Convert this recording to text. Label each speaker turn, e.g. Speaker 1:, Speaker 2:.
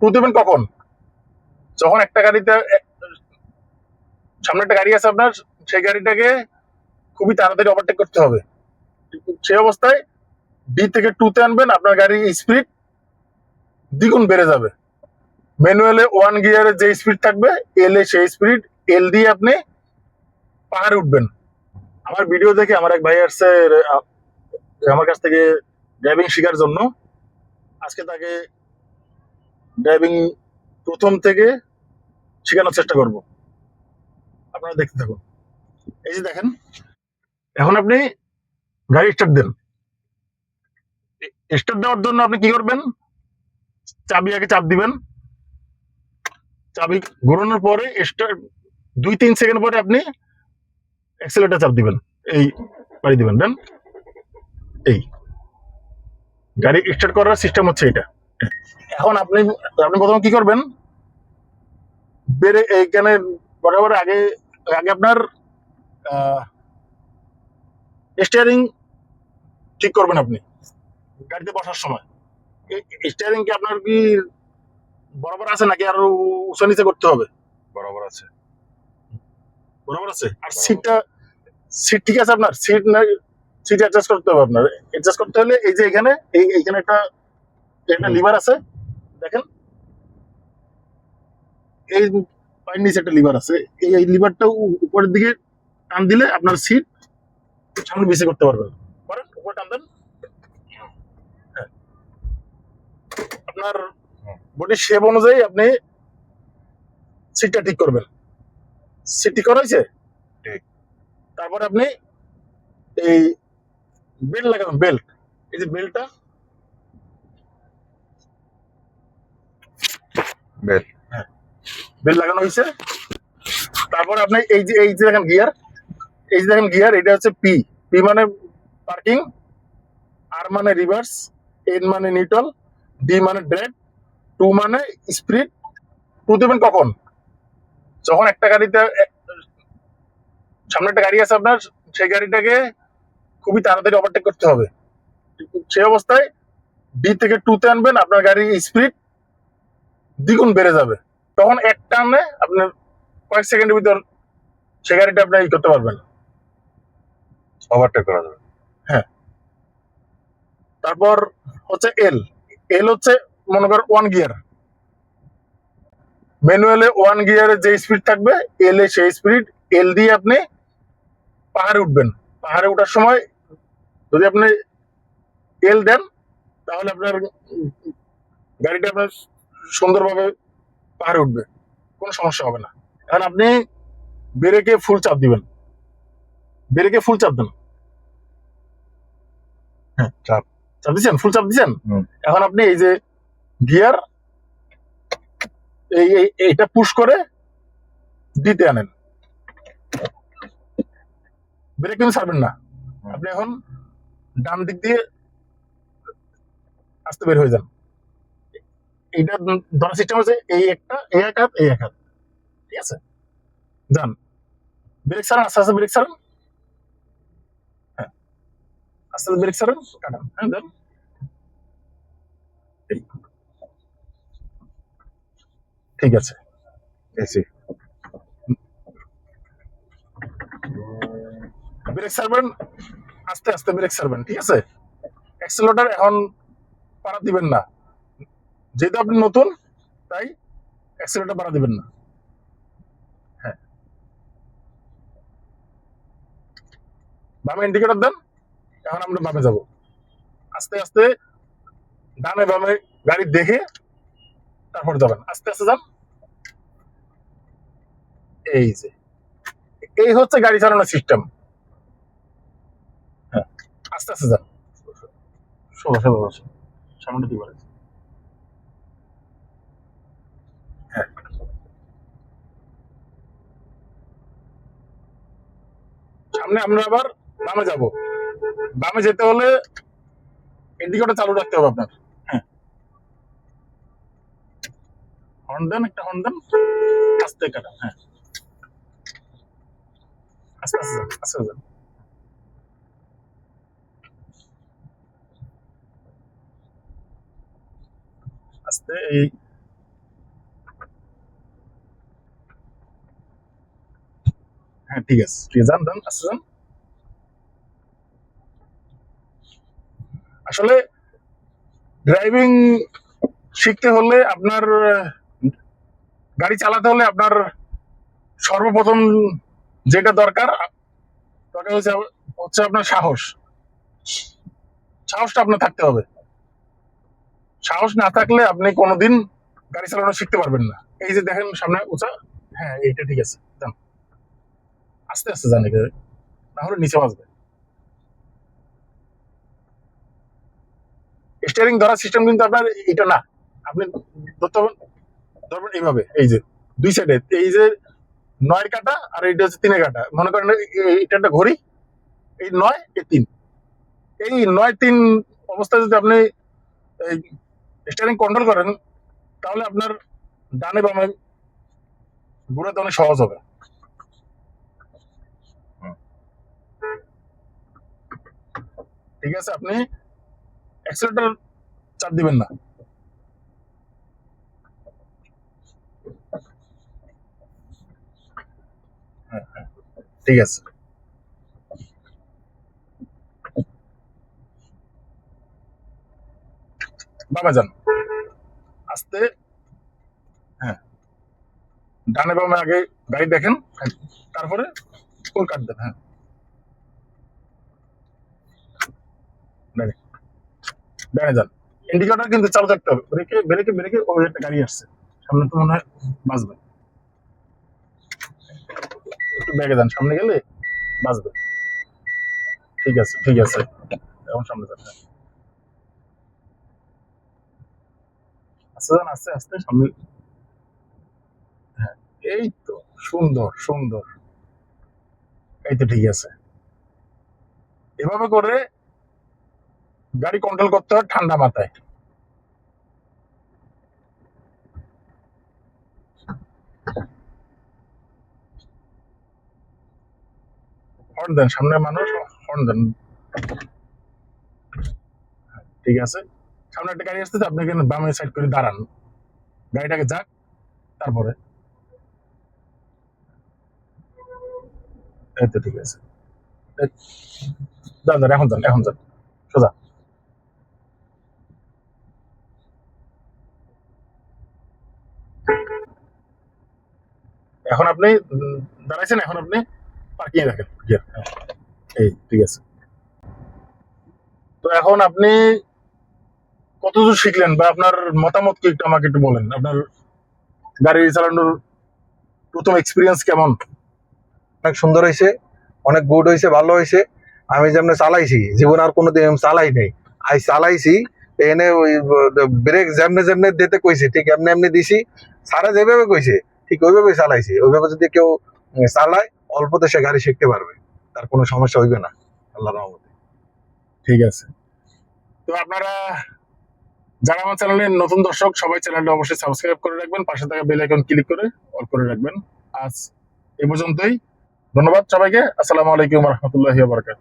Speaker 1: Two দেবেন কখন? যখন একটা গাড়িতে সামনে একটা গাড়ি আছে আপনার, সেই গাড়িটাকে খুবই তাড়াতাড়ি ওভারটেক করতে হবে। সেই অবস্থায় ডি থেকে টু তে আনবেন, আপনার গাড়ির স্পিড দ্বিগুণ বেড়ে যাবে। ম্যানুয়ালে ওয়ান গিয়ারে যে স্পিড থাকবে এল এ সেই স্পিড এল দিয়ে আপনি পাহাড়ে উঠবেন। আমার ভিডিও দেখে আমার এক ভাই আসছে আমার কাছ থেকে ড্রাইভিং শেখার জন্য। আজকে তাকে ড্রাইভিং প্রথম থেকে শেখানোর চেষ্টা করব। আপনারা দেখতে থাকুন। এই যে দেখেন, এখন আপনি গাড়ি স্টার্ট দেন। স্টার্ট দেওয়ার জন্য আপনি কি করবেন? চাবি আগে চাপ দিবেন। চাবি ঘোরানোর পরে স্টার্ট দুই তিন সেকেন্ড পরে আপনি অ্যাক্সেলেটার চাপ দিবেন। এই বাড়ি দিবেন। দেন, এই। গাড়ি স্টার্ট করার সিস্টেম হচ্ছে এটা। এখন আপনি আপনি প্রথমে কি করবেন? বেড়ে এইখানে বরাবর আগে আগে আপনার স্টিয়ারিং ঠিক করবেন আপনি গাড়িতে বসার সময়। স্টিয়ারিং কি আপনার কি বরাবর আছে নাকি আরও উঁচু নিচে করতে হবে?
Speaker 2: বরাবর আছে।
Speaker 1: বরাবর আছে? আর সিটটা সিট ঠিক আছে আপনার? সিট না সিট অ্যাডজাস্ট করতে হবে আপনার। অ্যাডজাস্ট করতে হলে এই যে এখানে এই এইখানে একটা একটা লিভার আছে দেখেন। এই পায়ের নিচে একটা লিভার আছে। এই লিভারটা উপরের দিকে টান দিলে আপনার সিট সামনে বেশি করতে পারবেন। পারেন উপরে টান দেন। হ্যাঁ। আপনার বডির শেপ অনুযায়ী আপনি সিটটা ঠিক করবেন। সিট ঠিক করা হয়েছে?
Speaker 2: ঠিক।
Speaker 1: তারপরে আপনি এই বেল্ট লাগাবেন বেল্ট এই যে বেল্টটা
Speaker 2: বেল।
Speaker 1: বেল্ট লাগানো হয়েছে। তারপরে আপনি এই যে এই যে দেখেন গিয়ার এই যে দেখেন গিয়ার এটা হচ্ছে পি পি মানে পার্কিং আর মানে রিভার্স এন মানে নিউট্রাল ডি মানে ব্রেক টু মানে স্পিড টু দেবেন কখন? যখন একটা গাড়িতে সামনে একটা গাড়ি আছে আপনার, সেই গাড়িটাকে খুবই তাড়াতাড়ি ওভারটেক করতে হবে। সেই অবস্থায় ডি থেকে টু তে আনবেন, আপনার গাড়ির স্পিড দ্বিগুণ বেড়ে যাবে। তখন এক টানে আপনার কয়েক সেকেন্ডের ভিতর সে গাড়িটা আপনি ই করতে পারবেন।
Speaker 2: ওভারটেক করা যাবে।
Speaker 1: তারপর হচ্ছে এল এল হচ্ছে মনে কর ওয়ান গিয়ার ম্যানুয়ালে ওয়ান গিয়ারে যে স্পিড থাকবে এল এ সেই স্পিড এল দিয়ে আপনি পাহাড়ে উঠবেন। পাহাড়ে ওঠার সময় যদি আপনি এল দেন তাহলে আপনার গাড়িটা আপনার সুন্দরভাবে পাহাড়ে উঠবে। কোনো সমস্যা হবে না। এখন আপনি ব্রেকে ফুল চাপ দিবেন। ব্রেকে ফুল চাপ দেন।
Speaker 2: চাপ।
Speaker 1: চাপ দিচ্ছেন? ফুল চাপ দিচ্ছেন? এখন আপনি এই যে গিয়ার এই এই- এইটা পুশ করে দিতে আনেন। ব্রেক কিন্তু ছাড়বেন না। আপনি এখন ডান দিক দিয়ে আসতে বের হয়ে যান। এইটা ধরার সিস্টেম হচ্ছে এই একটা এই এক হাত এই এক হাত ঠিক আছে? যান ব্রেক ছাড়ান আস্তে আস্তে ব্রেক হ্যাঁ। আস্তে আস্তে ব্রেক ছাড়ান কাটান হ্যাঁ ঠিক আছে।
Speaker 2: এসি
Speaker 1: ব্রেক ছাড়বেন আস্তে আস্তে ব্রেক ছাড়বেন ঠিক আছে? অ্যাক্সেলেটর এখন পাড়া দিবেন না। যেহেতু আপনি নতুন, তাই অ্যাক্সেলেটর পাড়া দিবেন না। হ্যাঁ। বামে ইন্ডিকেটর দেন, এখন আমরা বামে যাব। আস্তে আস্তে ডানে বামে গাড়ি দেখে তারপর যাবেন। আস্তে আস্তে যান। এই যে, এই হচ্ছে গাড়ি চালানোর সিস্টেম হ্যাঁ আস্তে আস্তে যান। সোজা সোজা সামনে সামনে আমরা আবার বামে যাব। বামে যেতে হলে ইন্ডিকেটর চালু রাখতে হবে আপনার। হ্যাঁ। হর্ন দেন, একটা হর্ন দেন। আস্তে কাটা হ্যাঁ। আস্তে, এই হ্যাঁ ঠিক আছে। ঠিক আছে যান আসলে ড্রাইভিং শিখতে হলে আপনার গাড়ি চালাতে হলে আপনার সর্বপ্রথম যেটা দরকার দরকার হচ্ছে হচ্ছে আপনার সাহস। সাহসটা আপনার থাকতে হবে। সাহস না থাকলে আপনি কোনোদিন গাড়ি চালানো শিখতে পারবেন না। এই যে দেখেন সামনে উঁচা। হ্যাঁ এইটা ঠিক আছে। আস্তে আস্তে এখানে না হলে নিচে বাজবে স্টিয়ারিং ধরার সিস্টেম কিন্তু আপনার এটা না। আপনি ধরবেন এইভাবে, এই যে, দুই সাইডে এই যে নয়ের কাটা আর এইটা হচ্ছে তিনের কাটা। মনে করেন এটা একটা ঘড়ি, এই নয়, এই তিন। এই নয়, তিন অবস্থায় যদি আপনি স্টিয়ারিং কন্ট্রোল করেন, তাহলে আপনার ডানে বামে ঘুরাতে অনেক সহজ হবে। ঠিক আছে? আপনি অ্যাক্সিলেটর চাপ দিবেন না। হ্যাঁ, হ্যাঁ, ঠিক আছে। বাবা যান। আস্তে। হ্যাঁ। ডানে বামে আগে গাড়ি দেখেন তারপরে ফুল কাট দেন হ্যাঁ। ডানে ডানে যান। ইন্ডিকেটর কিন্তু চালু থাকতে হবে। ব্রেকে ব্রেকে ব্রেকে ওই একটা গাড়ি আসছে। সামনে তো মনে হয় বাঁচবে। একটু ব্যাগে যান। সামনে গেলে বাঁচবে। ঠিক আছে ঠিক আছে। এখন সামনে যান। আস্তে যান, আস্তে আস্তে, সামনে। হ্যাঁ এই তো, সুন্দর সুন্দর। এই তো ঠিক আছে। এভাবে করে গাড়ি কন্ট্রোল করতে হয় ঠান্ডা মাথায়। হর্ন দেন সামনে মানুষ হর্ন দেন। ঠিক আছে? সামনে একটা গাড়ি আসতেছে, আপনি এখানে বামে সাইড করে দাঁড়ান। গাড়িটাকে যাক, তারপরে। এই তো ঠিক আছে। যান এখন যান এখন যান। সোজা। এখন আপনি দাঁড়াইছেন, এখন আপনি পার্কিং রাখেন এই, ঠিক আছে। তো এখন আপনি কতদূর শিখলেন? বা আপনার মতামত কি একটু আমাকে একটু বলেন। আপনার গাড়ি চালানোর প্রথম এক্সপিরিয়েন্স কেমন?
Speaker 2: অনেক সুন্দর হয়েছে, অনেক গুড হয়েছে, ভালো হয়েছে। আমি যেমন চালাইছি, জীবন আর কোনোদিন চালাই নাই। আই চালাইছি, এনে ওই ব্রেক যেমনে যেমনে দিতে কইছে, ঠিক এমনি এমনি দিছি। সারা যেভাবে কইছে ঠিক ওইভাবে চালাইছি। ওইভাবে যদি কেউ চালায় অল্পতে সে গাড়ি শিখতে পারবে। তার কোনো সমস্যা হইবে না আল্লাহ রহমতে।
Speaker 1: ঠিক আছে। তো আপনারা যারা আমার চ্যানেলের নতুন দর্শক সবাই চ্যানেলটা অবশ্যই সাবস্ক্রাইব করে রাখবেন পাশে থাকা বেল আইকন ক্লিক করে অল করে রাখবেন। আজ এ পর্যন্তই। ধন্যবাদ সবাইকে। আসসালামু আলাইকুম রহমতুল্লাহি বারকাত